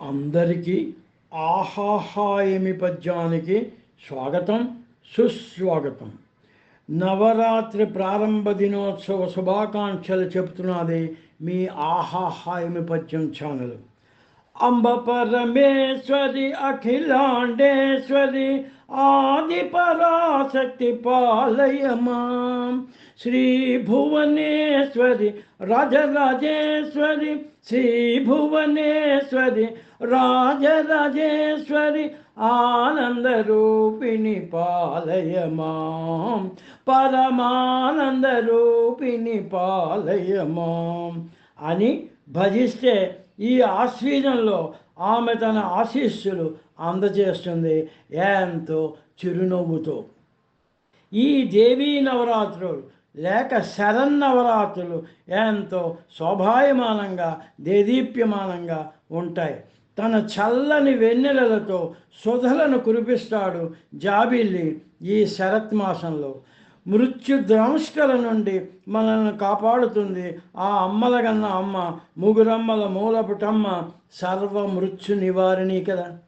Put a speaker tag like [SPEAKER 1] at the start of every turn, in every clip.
[SPEAKER 1] అందరికీ ఆహాహాయమి పద్యానికి స్వాగతం సుస్వాగతం. నవరాత్రి ప్రారంభ దినోత్సవ శుభాకాంక్షలు చెప్తున్నది మీ ఆహాహాయమి పద్యం ఛానల్. అంబ పరమేశ్వరి అఖిలాండేశ్వరి ఆది పరాశక్తి పాలయమా. శ్రీ భువనేశ్వరి రాజరాజేశ్వరి శ్రీ భువనేశ్వరి రాజరాజేశ్వరి ఆనందరూపిణి పాలయమా. పరమానందరూపిణి పాలయమా అని భజిస్తే ఈ ఆశ్వీజంలో ఆమె తన ఆశీస్సులు అందజేస్తుంది ఎంతో చిరునవ్వుతో. ఈ దేవీ నవరాత్రులు లేక శరన్నవరాత్రులు ఎంతో శోభాయమానంగా దేదీప్యమానంగా ఉంటాయి. తన చల్లని వెన్నెలలతో సుధలను కురిపిస్తాడు జాబిల్లి ఈ శరత్ మాసంలో. మృత్యు ద్రంష్కల నుండి మనల్ని కాపాడుతుంది. ఆ అమ్మల కన్నా అమ్మ ముగురమ్మల మూలపుటమ్మ సర్వ మృత్యు నివారిణి కదా.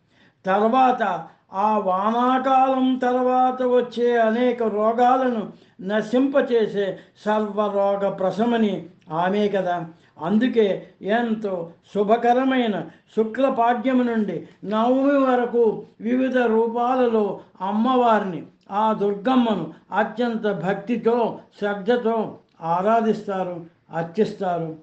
[SPEAKER 1] తర్వాత ఆ వానాకాలం తర్వాత వచ్చే అనేక రోగాలను నశింపచేసే సర్వరోగ ప్రశమని ఆమె కదా. అందుకే ఎంతో శుభకరమైన శుక్లపాడ్యము నుండి నవమి వరకు వివిధ రూపాలలో అమ్మవారిని ఆ దుర్గమ్మను అత్యంత భక్తితో శ్రద్ధతో ఆరాధిస్తారు అర్చిస్తారు.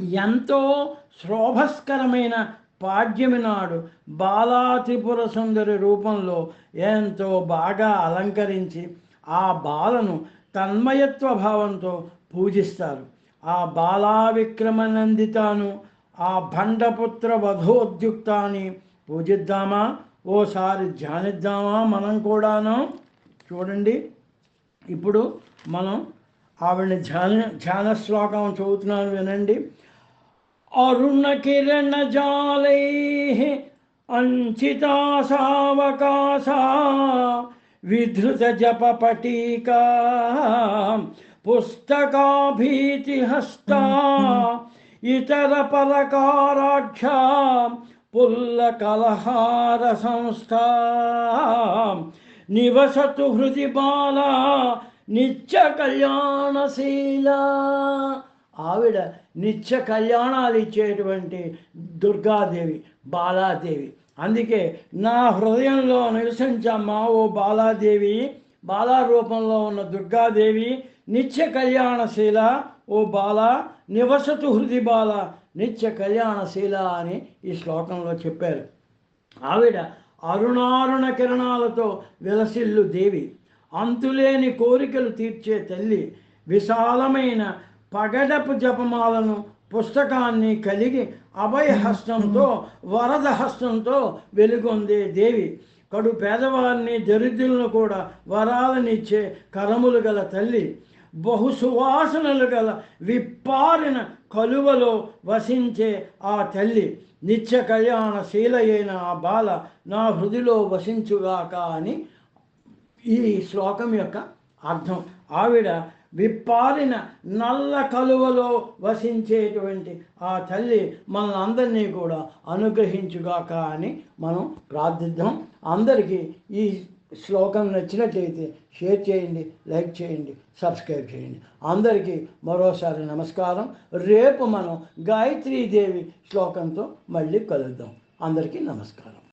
[SPEAKER 1] ఎంతో శోభస్కరమైన పాడ్యమి నాడు బాలాత్రిపుర సుందరి రూపంలో ఎంతో బాగా అలంకరించి ఆ బాలను తన్మయత్వ భావంతో పూజిస్తారు. ఆ బాలా విక్రమనందితాను ఆ భండపుత్ర వధోద్యుక్తాన్ని పూజిద్దామా? ఓసారి ధ్యానిద్దామా మనం కూడాను? చూడండి. ఇప్పుడు మనం ఆవిడని ధ్యాన ధ్యాన శ్లోకం చదువుతున్నాను వినండి. अरुण किरण जालैः अञ्चिता सावकाशा पलकाराख्या पुस्तकाभीतिहस्ता कलहार संस्था निवसतु हृदि बाला नित्यकल्याणशीला। ఆవిడ నిత్య కళ్యాణాలు ఇచ్చేటువంటి దుర్గాదేవి బాలాదేవి. అందుకే నా హృదయంలో నివసించమ్మా ఓ బాలాదేవి బాలా రూపంలో ఉన్న దుర్గాదేవి నిత్య కళ్యాణశీల ఓ బాల నివసతు హృది బాల నిత్య కళ్యాణశీల అని ఈ శ్లోకంలో చెప్పారు. ఆవిడ అరుణారుణ కిరణాలతో విలసిల్లు దేవి. అంతులేని కోరికలు తీర్చే తల్లి విశాలమైన పగడపు జపమాలను పుస్తకాన్ని కలిగి అభయహస్తంతో వరద హస్తంతో వెలుగొందే దేవి. కడు పేదవారిని దరిద్రులను కూడా వరాలనిచ్చే కరములు గల తల్లి. బహు సువాసనలు గల విప్పారిన కలువలో వసించే ఆ తల్లి. నిత్య కళ్యాణ శీలయైన ఆ బాల నా హృదిలో వసించుగాక అని ఈ శ్లోకం యొక్క అర్థం. ఆవిడ విప్పారిన నల్ల కలువలో వసించేటువంటి ఆ తల్లి మనల్ని అందరినీ కూడా అనుగ్రహించుగాక అని మనం ప్రార్థిద్దాం. అందరికీ ఈ శ్లోకం నచ్చినట్లయితే షేర్ చేయండి లైక్ చేయండి సబ్స్క్రైబ్ చేయండి. అందరికీ మరోసారి నమస్కారం. రేపు మనం గాయత్రీదేవి శ్లోకంతో మళ్ళీ కలుద్దాం. అందరికీ నమస్కారం.